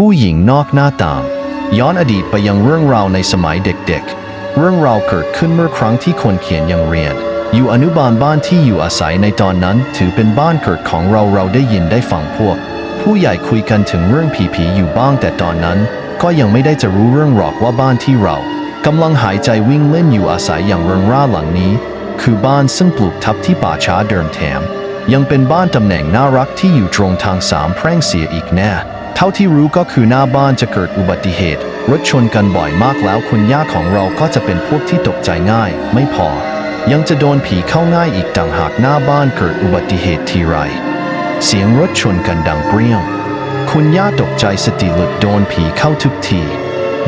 ผู้หญิงนอกหน้าต่าง ย้อนอดีตไปยังเรื่องราวในสมัยเด็กๆ เรื่องราวเกิดขึ้นเมื่อครั้งที่คนเขียนยังเรียน อยู่อนุบาลบ้านที่อยู่อาศัยในตอนนั้น ถือเป็นบ้านเกิดของเราเราได้ยินได้ฟังพวก ผู้ใหญ่คุยกันถึงเรื่องผีๆอยู่บ้างแต่ตอนนั้น ก็ยังไม่ได้จะรู้เรื่องหรอกว่าบ้านที่เรากำลังหายใจวิ่งเล่นอยู่อาศัยอย่างเริงร่าหลังนี้ คือบ้านซึ่งปลูกทับที่ป่าช้าเดิมแถม ยังเป็นบ้านตำแหน่งน่ารักที่อยู่ตรงทางสามแพร่งเสียอีกแน่ เท่าที่รู้ก็คือหน้าบ้านจะเกิดอุบัติเหตุ รถชนกันบ่อยมากแล้วคุณย่าของเราก็จะเป็นพวกที่ตกใจง่าย ไม่พอ ยังจะโดนผีเข้าง่ายอีกต่างหากหน้าบ้านเกิดอุบัติเหตุทีไร เสียงรถชนกันดังเปรี้ยง คุณย่าตกใจสติหลุดโดนผีเข้าทุกที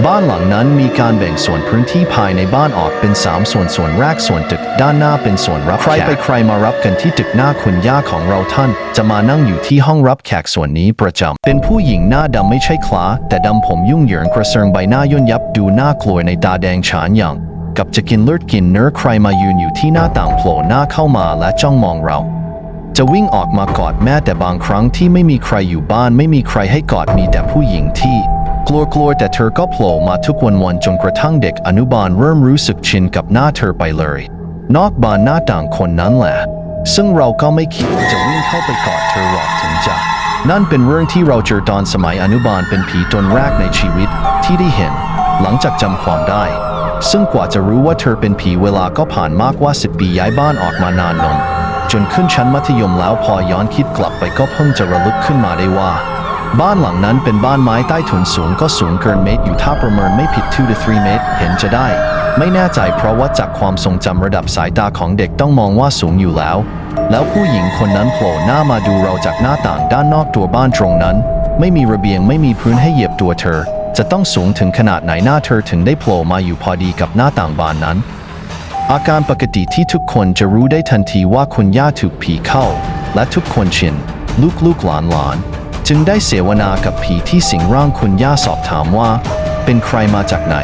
บ้านหลังนั้นมีการแบ่งส่วนพื้นที่ภายในบ้านออกเป็น 3 ส่วนส่วนแรกส่วนตึกด้านหน้าเป็นส่วนรับใครไปใครมารับกันที่ตึกหน้าคุณย่าของเราท่าน จะมานั่งอยู่ที่ห้องรับแขกส่วนนี้ประจำเป็นผู้หญิงหน้าดำไม่ใช่คล้า แต่ดำผมยุ่งเหยิงกระเซิงใบหน้าย่นยับดูน่ากลัวในตาแดงฉานอย่าง กับจะกินเลือดกินเนื้อใครมายืนอยู่ที่หน้าต่างโผล่หน้าเข้ามาและจ้องมองเราจะวิ่งออกมากอดแม่แต่บางครั้งที่ไม่มีใครอยู่บ้านไม่มีใครให้กอดมีแต่ผู้หญิงที่ กลัวกลัวแต่เธอก็โผล่มาทุกวันวันจนกระทั่งเด็กอนุบาลเริ่มรู้สึกชินกับหน้าเธอไปเลย นอกบานหน้าต่างคนนั้นแหละ ซึ่งเราก็ไม่คิดจะวิ่งเข้าไปกอดเธอหรอกถึงจะนั่นเป็นเรื่องที่เราเจอตอนสมัยอนุบาลเป็นผีตนแรกในชีวิตที่ได้เห็น หลังจากจำความได้ ซึ่งกว่าจะรู้ว่าเธอเป็นผีเวลาก็ผ่านมากกว่า10ปีย้ายบ้านออกมานานนมจนขึ้นชั้นมัธยมแล้วพอย้อนคิดกลับไปก็เพิ่งจะระลึกขึ้นมาได้ว่า บ้านหลังนั้นเป็นบ้านไม้ใต้ถุนสูงก็สูงเกินเมตรอยู่ถ้าประเมินไม่ผิด 2-3 เมตร เห็นจะได้ ไม่แน่ใจเพราะว่าจากความทรงจำระดับสายตาของเด็กต้องมองว่าสูงอยู่แล้ว แล้วผู้หญิงคนนั้นโผล่หน้ามาดูเราจากหน้าต่างด้านนอกตัวบ้านตรงนั้น ไม่มีระเบียงไม่มีพื้นให้เหยียบตัวเธอ จะต้องสูงถึงขนาดไหนหน้าเธอถึงได้โผล่มาอยู่พอดีกับหน้าต่างบานนั้น อาการปกติที่ทุกคนจะรู้ได้ทันทีว่าคุณย่าถูกผีเข้า และทุกคนชินลูกลูกหลานหลาน จึงได้เสวนากับผีที่สิงร่างคุณย่าสอบถามว่า เป็นใครมาจากไหน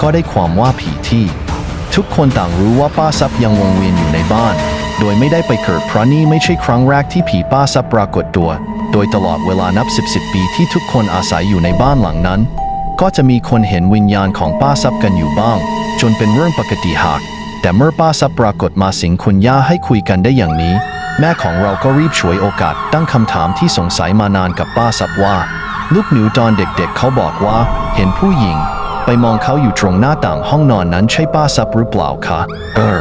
ก็ได้ความว่าผีที่ ทุกคนต่างรู้ว่าป้าซับยังวงเวียนอยู่ในบ้าน โดยไม่ได้ไปเกิดเพราะนี่ไม่ใช่ครั้งแรกที่ผีป้าซับปรากฏตัว โดยตลอดเวลานับสิบสิบปีที่ทุกคนอาศัยอยู่ในบ้านหลังนั้น ก็จะมีคนเห็นวิญญาณของป้าซับกันอยู่บ้าง จนเป็นเรื่องปกติหาก แต่เมื่อป้าซับปรากฏมาสิงคุณย่าให้คุยกันได้อย่างนี้ แม่ของเราก็รีบฉวยโอกาสตั้งคำถามที่สงสัยมานานกับป้าซับว่า ลูกหนูตอนเด็กๆเขาบอกว่า เห็นผู้หญิง ไปมองเขาอยู่ตรงหน้าต่างห้องนอนนั้นใช่ป้าซับหรือเปล่าคะเออ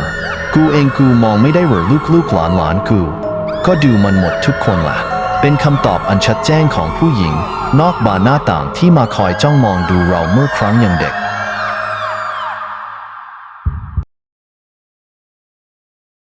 กูเองกูมองไม่ได้หรือลูกๆหลานหลานๆกู ก็ดูมันหมดทุกคนแหละเป็นคำตอบอันชัดแจ้งของผู้หญิง นอกบานหน้าต่างที่มาคอยจ้องมองดูเราเมื่อครั้งยังเด็ก